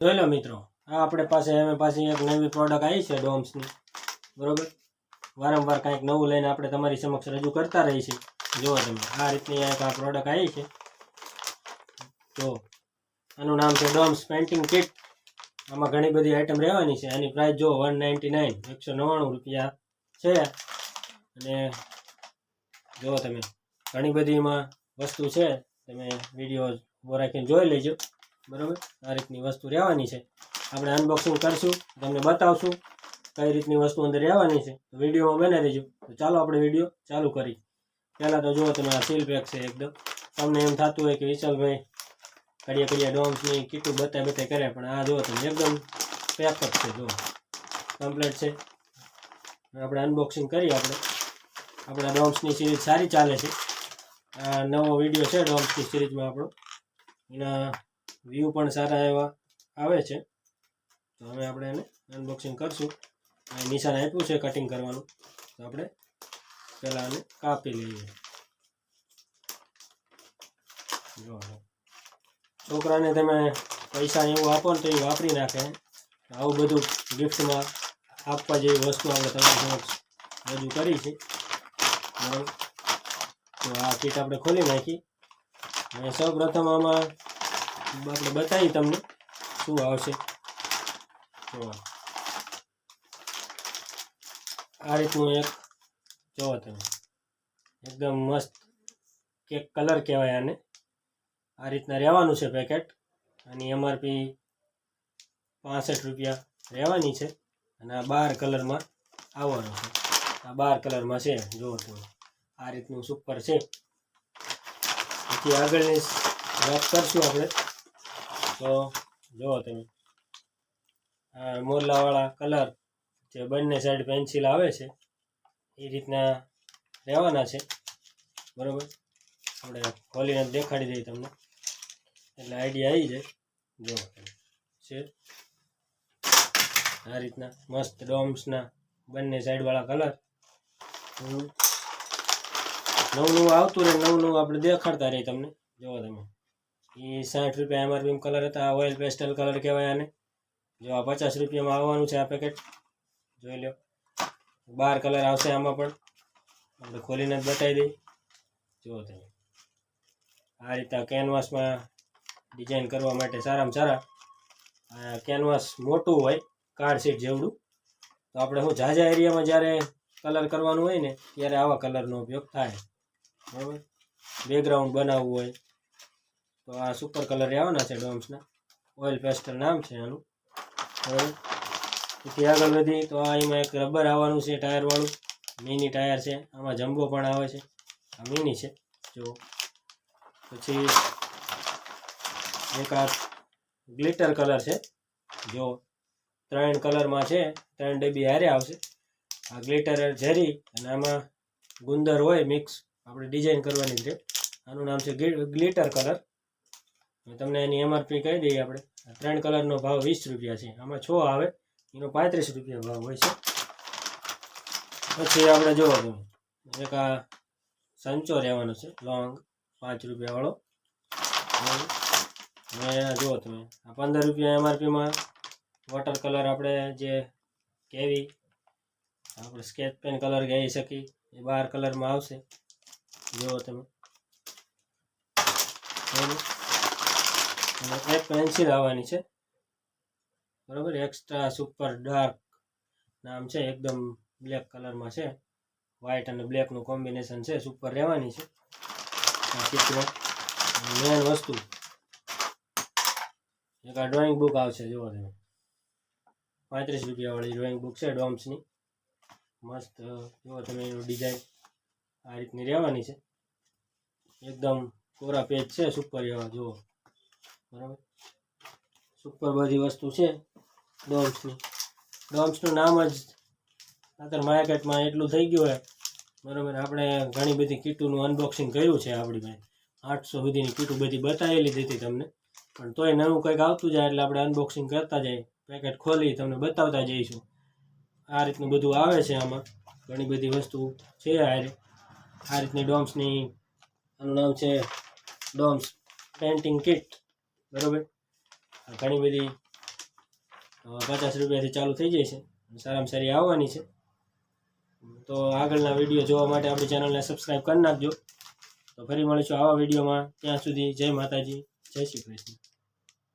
જોઈ લો મિત્રો, આ આપણે પાસે, અમે પાસે એક નવી પ્રોડક્ટ આવી છે ડોમ્સની બરોબર? વારંવાર કાંઈક નવું લઈને આપણે તમારી સમક્ષ રજૂ કરતા રહી છે જુઓ તમે, આ રીતની એક આ પ્રોડક્ટ આવી છે. તો આનું નામ છે ડોમ્સ પેન્ટિંગ કિટ. આમાં ઘણી બધી આઇટમ રહેવાની છે. એની પ્રાઇસ જો વન નાઇન્ટી નાઇન એકસો નવ્વાણું રૂપિયા છે. અને જુઓ તમે, ઘણી બધી એમાં વસ્તુ છે. તમે વીડિયો ઊભો રાખીને જોઈ લેજો. બરાબર? આ રીતની વસ્તુ રહેવાની છે. આપણે અનબોક્સિંગ કરશું, તમને બતાવશું કઈ રીતની વસ્તુ અંદર રહેવાની છે. વિડીયોમાં બને રહેજો. તો ચાલો આપણે વીડિયો ચાલુ કરી પહેલાં તો જુઓ તમે આ સીલ પેક છે એકદમ. તમને એમ થતું હોય કે વિશાલભાઈ કડિયા કડિયા ડોમ્સની કીટું બતાય બતાય કરે. પણ આ જુઓ તમે, એકદમ પેક જ છે, જુઓ. કમ્પ્લેટ છે. આપણે અનબોક્સિંગ કરીએ આપણે. આપણા ડોમ્સની સિરીઝ સારી ચાલે છે. આ નવો વીડિયો છે ડોમ્સની સિરીઝમાં આપણો. એના વ્યૂ પણ સારા એવા આવે છે. તો હવે આપણે એને અનબોક્સિંગ કરશું. અને નિશાન આપ્યું છે કટિંગ કરવાનું. તો આપણે પહેલાં આને કાપી લઈએ. જો છોકરાને તમે પૈસા એવું આપો ને તો એ વાપરી નાખે. આવું બધું ગિફ્ટમાં આપવા જેવી વસ્તુ આપણે તમારી સમક્ષ રજૂ કરી છે. તો આ કીટ આપણે ખોલી નાખી. અને સૌ પ્રથમ આમાં આપણે બતાવી તમને શું આવશે. જો આ રીતનું એક, જોવો તમે. એકદમ મસ્ત કેક કલર કહેવાય આને. આ રીતના રહેવાનું છે પેકેટ. અને એમઆરપી પાસઠ રૂપિયા રહેવાની છે. અને આ બાર કલરમાં આવવાનું છે. આ બાર કલરમાં છે. જુઓ તમે. આ રીતનું સુપર છે. પછી આગળની વાત કરશું આપણે. તો જુઓ તમે. આ મોરલાવાળા કલર જે બંને સાઈડ પેન્સિલ આવે છે, એ રીતના રહેવાના છે. બરાબર? આપણે ખોલીને દેખાડી દઈએ તમને. એટલે આઈડિયા આવી જાય. જુઓ છે? આ રીતના મસ્ત ડોમ્સના બંને સાઈડવાળા કલર. નવું નવું આવતું રહે, નવું નવું આપણે દેખાડતા રહીએ તમને. જુઓ તમે. એ સાઠ રૂપિયા એમઆરપી કલર હતા, આ ઓઇલ પેસ્ટલ કલર કહેવાય આને. જો આ પચાસ રૂપિયામાં આવવાનું છે આ પેકેટ જોઈ લો બાર કલર આવશે આમાં પણ. આપણે ખોલીને જ બતાવી દઈએ જુઓ તમે. આ રીતના કેનવાસમાં ડિઝાઇન કરવા માટે સારામાં સારા કેનવાસ મોટું હોય કાર્ડ શીટ જેવડું, તો આપણે શું ઝાઝા એરિયામાં જ્યારે કલર કરવાનું હોય ને, ત્યારે આવા કલરનો ઉપયોગ થાય. બરાબર? બેકગ્રાઉન્ડ બનાવવું હોય તો આ સુપર કલર આવવાના છે ડોમ્સના. ઓઇલ પેસ્ટલ નામ છે આનું પછી આગળ વધી તો આ એમાં એક રબર આવવાનું છે ટાયરવાળું મિની ટાયર છે. આમાં જમ્બો પણ આવે છે. આ મિની છે. જો. પછી એક આ ગ્લિટર કલર છે. જો. ત્રણ કલરમાં છે. ત્રણ ડબ્બી હારે આવશે. આ ગ્લિટર ઝેરી અને આમાં ગુંદર હોય મિક્સ આપણે ડિઝાઇન કરવાની છે આનું નામ છે ગ્લિટર કલર તમને એની એમઆરપી કહી દઈએ આપણે. ત્રણ કલરનો ભાવ વીસ રૂપિયા છે. આમાં છ આવે, એનો પાંત્રીસ રૂપિયા ભાવ હોય છે. પછી આપણે જોવો તમે. એક આ સંચો રહેવાનો છે, લોંગ, પાંચ રૂપિયાવાળો અને જુઓ તમે. આ પંદર રૂપિયા એમઆરપીમાં વોટર કલર આપણે જે કેવી, આપણે સ્કેચ પેન કલર ગઈ શકીએ, એ બાર કલરમાં આવશે. જુઓ તમે. બરાબર. એક પેન્સિલ આવવાની છે. બરાબર? એક્સ્ટ્રા સુપર ડાર્ક નામ છે, એકદમ બ્લેક કલરમાં છે. વ્હાઇટ અને બ્લેકનું કોમ્બિનેશન છે સુપર રહેવાની છે. ચિત્ર મેન વસ્તુ. એક આ ડ્રોઈંગ બુક આવશે, જુઓ તમે. પાંત્રીસ રૂપિયાવાળી ડ્રોઈંગ બુક છે ડોમ્સની મસ્ત, જુઓ તમે એનું ડિઝાઇન આ રીતની રહેવાની છે. એકદમ કોરા પેજ છે સુપર એવા, જુઓ. બરાબર? સુપર બધી વસ્તુ છે. ડોમ્સની. ડોમ્સનું નામ જ અત્યારે માર્કેટમાં એટલું થઈ ગયું હોય. બરાબર, આપણે ઘણી બધી કીટોનું અનબોક્સિંગ કર્યું છે આપણી પાસે. આઠસો સુધીની કીટો બધી બતાવેલી હતી તમને. પણ તોય નવું કંઈક આવતું જાય એટલે આપણે અનબોક્સિંગ કરતા જઈએ. પેકેટ ખોલી તમને બતાવતા જઈશું. આ રીતનું બધું આવે છે આમાં. ઘણી બધી વસ્તુ છે આ આ રીતની ડોમ્સની આનું નામ છે ડોમ્સ પેન્ટિંગ કિટ. બરાબર? ઘણી બધી પચાસ રૂપિયાથી ચાલુ થઈ જાય છે. સારામાં સારી આવવાની છે. તો આગળના વીડિયો જોવા માટે આપણી ચેનલને સબસ્ક્રાઈબ કરી નાખજો. તો ફરી મળીશું આવા વિડીયોમાં. ત્યાં સુધી જય માતાજી, જય શ્રી કૃષ્ણ.